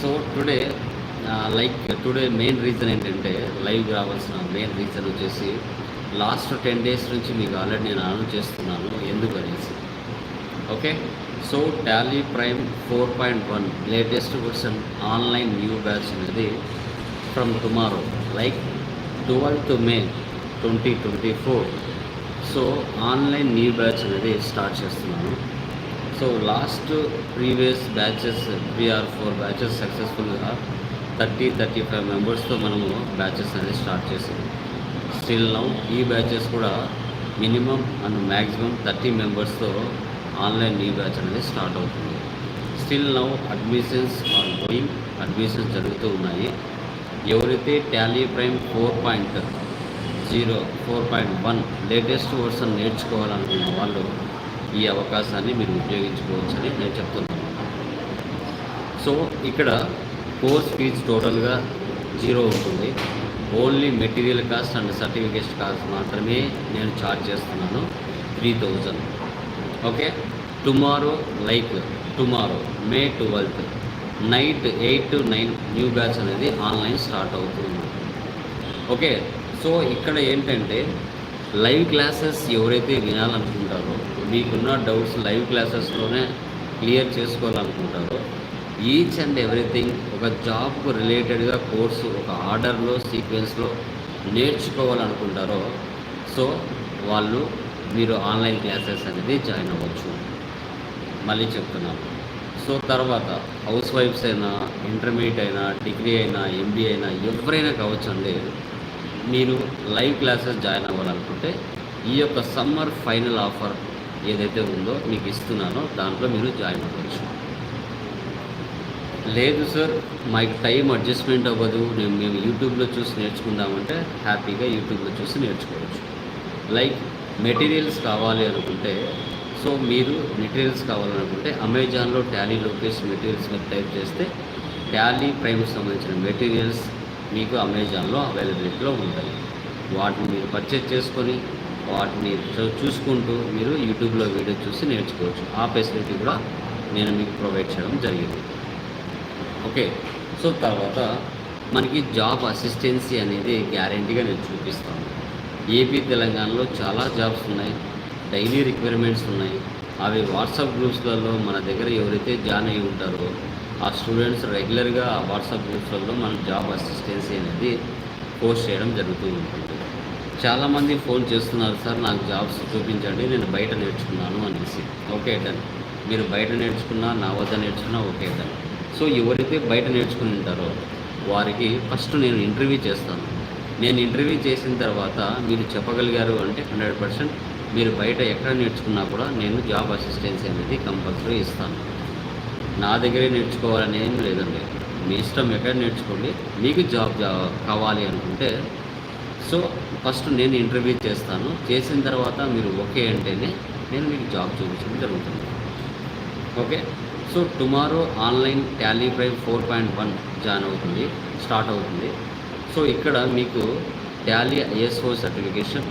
So today like today main reason ఏంటంటే live రావాల్సిన main reason వచ్చేసి లాస్ట్ టెన్ డేస్ నుంచి మీకు ఆల్రెడీ నేను అనౌన్స్ చేస్తున్నాను ఎందుకు అనేసి okay so Tally Prime four point one latest version online new batch అనేది from tomorrow like twelve to May twenty twenty four so online new batch అనేది start చేస్తున్నాను. So last previous batches three or four batches సక్సెస్ఫుల్గా thirty thirty five మెంబర్స్తో మనము batches అనేది start చేసాము still now ఈ batches కూడా మినిమం అండ్ మ్యాక్సిమం థర్టీ మెంబర్స్తో ఆన్లైన్ ఈ బ్యాచ్ అనేది స్టార్ట్ అవుతుంది. Still now admissions are going admissions జరుగుతూ ఉన్నాయి. ఎవరైతే Tally Prime four point zero four point one latest version నేర్చుకోవాలనుకున్న వాళ్ళు ఈ అవకాశాన్ని మీరు ఉపయోగించుకోవచ్చని నేను చెప్తున్నాను. సో ఇక్కడ కోర్స్ ఫీజు టోటల్గా జీరో ఉంటుంది. Only material cost and certificate cost మాత్రమే నేను ఛార్జ్ చేస్తున్నాను. Three thousand. Okay? Tomorrow like tomorrow May twelfth night eight to nine new batch అనేది ఆన్లైన్ స్టార్ట్ అవుతుంది. ఓకే? సో ఇక్కడ ఏంటంటే లైవ్ క్లాసెస్ ఎవరైతే వినాలనుకుంటారో మీకున్న డౌట్స్ లైవ్ క్లాసెస్లోనే క్లియర్ చేసుకోవాలనుకుంటారో. ఈచ్ అండ్ ఎవ్రీథింగ్ ఒక జాబ్కు రిలేటెడ్గా కోర్సు ఒక ఆర్డర్లో సీక్వెన్స్లో నేర్చుకోవాలనుకుంటారో సో వాళ్ళు మీరు ఆన్లైన్ క్లాసెస్ అనేది జాయిన్ అవ్వచ్చు. మళ్ళీ చెప్తున్నాను. సో తర్వాత హౌస్ వైఫ్స్ అయినా ఇంటర్మీడియట్ అయినా డిగ్రీ అయినా ఎంబీఏ అయినా ఎవరైనా కావచ్చండి మీరు లైవ్ క్లాసెస్ జాయిన్ అవ్వాలనుకుంటే ఈ యొక్క సమ్మర్ ఫైనల్ ఆఫర్ ఏదైతే ఉందో మీకు ఇస్తున్నానో దాంట్లో మీరు జాయిన్ అవ్వచ్చు. లేదు సార్ మాకు టైం అడ్జస్ట్మెంట్ అవ్వదు. నేను మేము యూట్యూబ్లో చూసి నేర్చుకుందామంటే హ్యాపీగా యూట్యూబ్లో చూసి నేర్చుకోవచ్చు. లైక్ మెటీరియల్స్ కావాలి అనుకుంటే సో మీరు మెటీరియల్స్ కావాలనుకుంటే అమెజాన్లో టాలీ లొకేషన్ మెటీరియల్స్ మీరు టైప్ చేస్తే టాలీ ప్రైమ్కి సంబంధించిన మెటీరియల్స్ మీకు అమెజాన్లో అవైలబిలిటీలో ఉంటాయి. వాటిని మీరు పర్చేజ్ చేసుకొని వాటిని చూసుకుంటూ మీరు యూట్యూబ్లో వీడియో చూసి నేర్చుకోవచ్చు. ఆ ఫెసిలిటీ కూడా నేను మీకు ప్రొవైడ్ చేయడం జరిగింది. ఓకే. సో తర్వాత మనకి జాబ్ అసిస్టెన్సీ అనేది గ్యారంటీగా నేను చూపిస్తాను. ఏపీ తెలంగాణలో చాలా జాబ్స్ ఉన్నాయి. డైలీ రిక్వైర్మెంట్స్ ఉన్నాయి. అవి వాట్సాప్ గ్రూప్స్లలో మన దగ్గర ఎవరైతే జాయిన్ అయి ఉంటారో ఆ స్టూడెంట్స్ రెగ్యులర్గా ఆ వాట్సాప్ గ్రూప్స్లలో మన జాబ్ అసిస్టెన్సీ అనేది పోస్ట్ చేయడం జరుగుతూ ఉంటుంది. చాలామంది ఫోన్ చేస్తున్నారు సార్ నాకు జాబ్స్ చూపించండి నేను బయట నేర్చుకున్నాను అనేసి ఓకే డన్. మీరు బయట నేర్చుకున్నా నా వద్ద నేర్చుకున్నా ఓకే డన్. సో ఎవరైతే బయట నేర్చుకుని ఉంటారో వారికి ఫస్ట్ నేను ఇంటర్వ్యూ చేస్తాను. నేను ఇంటర్వ్యూ చేసిన తర్వాత మీరు చెప్పగలిగారు అంటే హండ్రెడ్ పర్సెంట్ మీరు బయట ఎక్కడ నేర్చుకున్నా కూడా నేను జాబ్ అసిస్టెన్సీ అనేది కంపల్సరీ ఇస్తాను. నా దగ్గరే నేర్చుకోవాలనేది లేదండి. మీ ఇష్టం ఎక్కడ నేర్చుకోండి మీకు జాబ్ జా- కావాలి అనుకుంటే సో ఫస్ట్ నేను ఇంటర్వ్యూ చేస్తాను. చేసిన తర్వాత మీరు ఓకే అంటేనే నేను మీకు జాబ్ చూపించడం జరుగుతుంది. Okay? So tomorrow online Tally Prime four point one join అవుతుంది స్టార్ట్ అవుతుంది. సో ఇక్కడ మీకు Tally ISO certification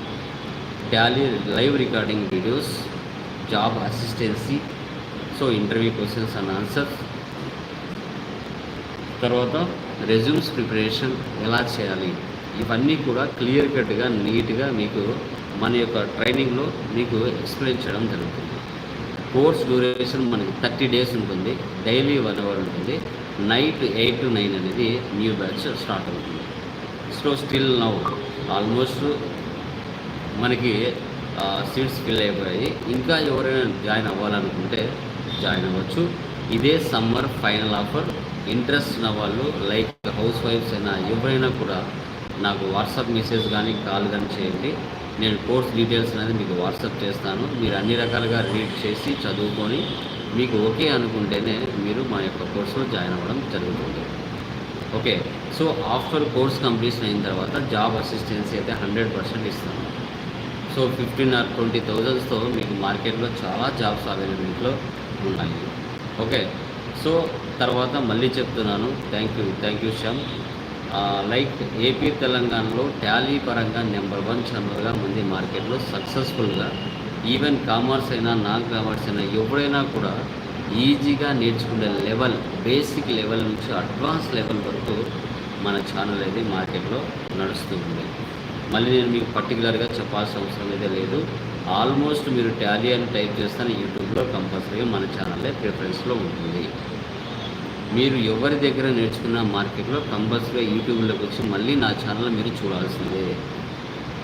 Tally live recording videos job assistance so interview questions and answers. తర్వాత రెజ్యూమ్స్ ప్రిపరేషన్ ఎలా చేయాలి? ఇవన్నీ కూడా క్లియర్ కట్గా నీట్గా మీకు మన యొక్క ట్రైనింగ్లో మీకు ఎక్స్ప్లెయిన్ చేయడం జరుగుతుంది. కోర్స్ డ్యూరేషన్ మనకి థర్టీ డేస్ ఉంటుంది. డైలీ వన్ అవర్ ఉంటుంది. నైట్ ఎయిట్ టు నైన్ అనేది న్యూ బ్యాచ్ స్టార్ట్ అవుతుంది. సో స్టిల్ నౌ ఆల్మోస్ట్ మనకి సీట్స్ ఫిల్ అయిపోయాయి. ఇంకా ఎవరైనా జాయిన్ అవ్వాలనుకుంటే జాయిన్ అవ్వచ్చు. ఇదే సమ్మర్ ఫైనల్ ఆఫర్. ఇంట్రెస్ట్ ఉన్న వాళ్ళు లైక్ హౌస్ వైఫ్స్ అయినా ఎవరైనా కూడా నాకు వాట్సాప్ మెసేజ్ కానీ కాల్ కానీ చేయండి. నేను కోర్స్ డీటెయిల్స్ అనేది మీకు వాట్సాప్ చేస్తాను. మీరు అన్ని రకాలుగా రీడ్ చేసి చదువుకొని మీకు ఓకే అనుకుంటేనే మీరు మా యొక్క కోర్సులో జాయిన్ అవ్వడం జరుగుతుంది. Okay. So after course completion అయిన తర్వాత జాబ్ అసిస్టెన్సీ అయితే హండ్రెడ్ పర్సెంట్ ఇస్తాను. సో ఫిఫ్టీన్ ఆర్ ట్వంటీ థౌజండ్స్తో మీకు మార్కెట్లో చాలా జాబ్స్ అవైలబిలిటీలో ఉన్నాయి. ఓకే. సో తర్వాత మళ్ళీ చెప్తున్నాను. Thank you. Thank you Shyam. Like AP తెలంగాణలో టాలీ పరంగా నెంబర్ వన్ ఛానల్గా మంది మార్కెట్లో సక్సెస్ఫుల్గా ఈవెన్ కామర్స్ అయినా నాన్ కామర్స్ అయినా ఎవరైనా కూడా ఈజీగా నేర్చుకునే లెవెల్ బేసిక్ లెవెల్ నుంచి అడ్వాన్స్ లెవెల్ వరకు మన ఛానల్ అనేది మార్కెట్లో నడుస్తూ ఉంది. మళ్ళీ నేను మీకు పర్టికులర్గా చెప్పాల్సిన అవసరం అయితే లేదు. ఆల్మోస్ట్ మీరు టాలీ అని టైప్ చేస్తాను యూట్యూబ్లో కంపల్సరీగా మన ఛానల్లే ప్రిఫరెన్స్లో ఉంటుంది. మీరు ఎవరి దగ్గర నేర్చుకున్న మార్కెట్లో కంపల్సరీగా యూట్యూబ్లోకి వచ్చి మళ్ళీ నా ఛానల్ మీరు చూడాల్సిందే.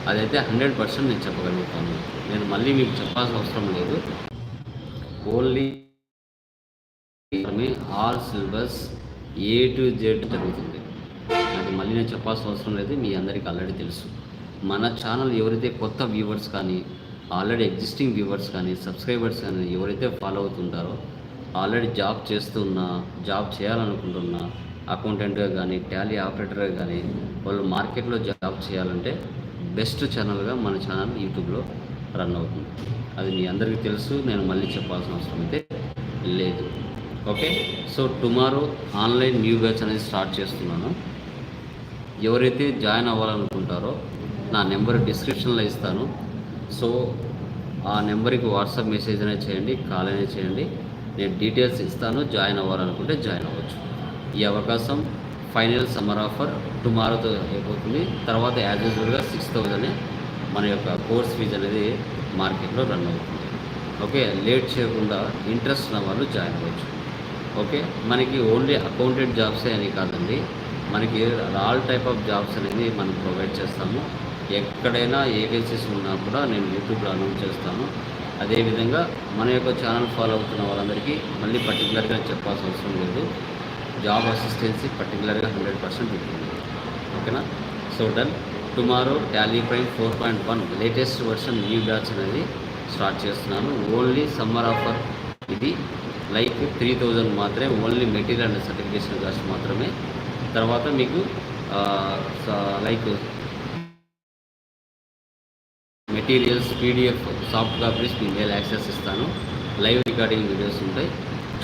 అదైతే హండ్రెడ్ పర్సెంట్ నేను చెప్పగలుగుతాను. నేను మళ్ళీ మీకు చెప్పాల్సిన అవసరం లేదు. Only all syllabus A to Z జరుగుతుంది. అది మళ్ళీ నేను చెప్పాల్సిన అవసరం లేదు. మీ అందరికీ ఆల్రెడీ తెలుసు. మన ఛానల్ ఎవరైతే కొత్త వ్యూవర్స్ కానీ ఆల్రెడీ ఎగ్జిస్టింగ్ వ్యూవర్స్ కానీ సబ్స్క్రైబర్స్ కానీ ఎవరైతే ఫాలో అవుతుంటారో ఆల్రెడీ జాబ్ చేస్తున్నా జాబ్ చేయాలనుకుంటున్నా అకౌంటెంట్గా కానీ టాలీ ఆపరేటర్గా కానీ వాళ్ళు మార్కెట్లో జాబ్ చేయాలంటే బెస్ట్ ఛానల్గా మన ఛానల్ యూట్యూబ్లో రన్ అవుతుంది. అది మీ అందరికీ తెలుసు నేను మళ్ళీ చెప్పాల్సిన అవసరం అయితే లేదు. Okay? So tomorrow online new batch అనేది స్టార్ట్ చేస్తున్నాను. ఎవరైతే జాయిన్ అవ్వాలనుకుంటారో నా నెంబర్ డిస్క్రిప్షన్లో ఇస్తాను. సో ఆ నెంబర్కి వాట్సాప్ మెసేజ్ అనేది చేయండి కాల్ అనేది చేయండి. నేను డీటెయిల్స్ ఇస్తాను. జాయిన్ అవ్వాలనుకుంటే జాయిన్ అవ్వచ్చు. ఈ అవకాశం ఫైనల్ సమ్మర్ ఆఫర్ టుమారోతో అయిపోతుంది. తర్వాత యాజ్ యూజువల్గా సిక్స్ థౌజండ్ మన యొక్క కోర్స్ ఫీజు అనేది మార్కెట్లో రన్ అవుతుంది. ఓకే లేట్ చేయకుండా ఇంట్రెస్ట్ ఉన్న వాళ్ళు జాయిన్ అవ్వచ్చు. ఓకే మనకి ఓన్లీ అకౌంటెంట్ జాబ్సే అని కాదండి. మనకి ఆల్ టైప్ ఆఫ్ జాబ్స్ అనేది మనం ప్రొవైడ్ చేస్తాము. ఎక్కడైనా ఏజెన్సీస్ ఉన్నా కూడా నేను యూట్యూబ్లో అనౌన్స్ చేస్తాను. అదేవిధంగా మన యొక్క ఛానల్ ఫాలో అవుతున్న వాళ్ళందరికీ మళ్ళీ పర్టికులర్గా చెప్పాల్సిన అవసరం లేదు. జాబ్ అసిస్టెన్సీ పర్టికులర్గా హండ్రెడ్ పర్సెంట్ ఉంటుంది. ఓకేనా? So done tomorrow Tally prime four point one latest version new batch అనేది స్టార్ట్ చేస్తున్నాను. ఓన్లీ సమ్మర్ ఆఫర్ ఇది. లైక్ త్రీ థౌజండ్ మాత్రమే only material and certification cost మాత్రమే. తర్వాత మీకు like materials PDF soft copies మీ mail access ఇస్తాను. Live recording videos ఉంటాయి.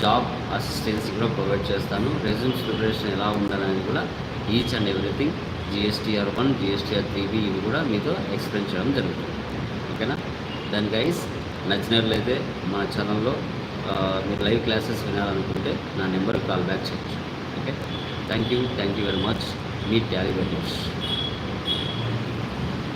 Job assistance కూడా ప్రొవైడ్ చేస్తాను. రెజ్యూమ్స్ ప్రిపరేషన్ ఎలా ఉండాలనేది కూడా each and everything GSTR one GSTR three B ఇవి కూడా మీతో ఎక్స్ప్లెయిన్ చేయడం జరుగుతుంది. ఓకేనా? దాని గైస్ నచ్చినట్లయితే మా ఛానల్లో మీరు లైవ్ క్లాసెస్ వినాలనుకుంటే నా నెంబర్కి కాల్ బ్యాక్ చేయొచ్చు. Okay? Thank you thank you very much me Tally very much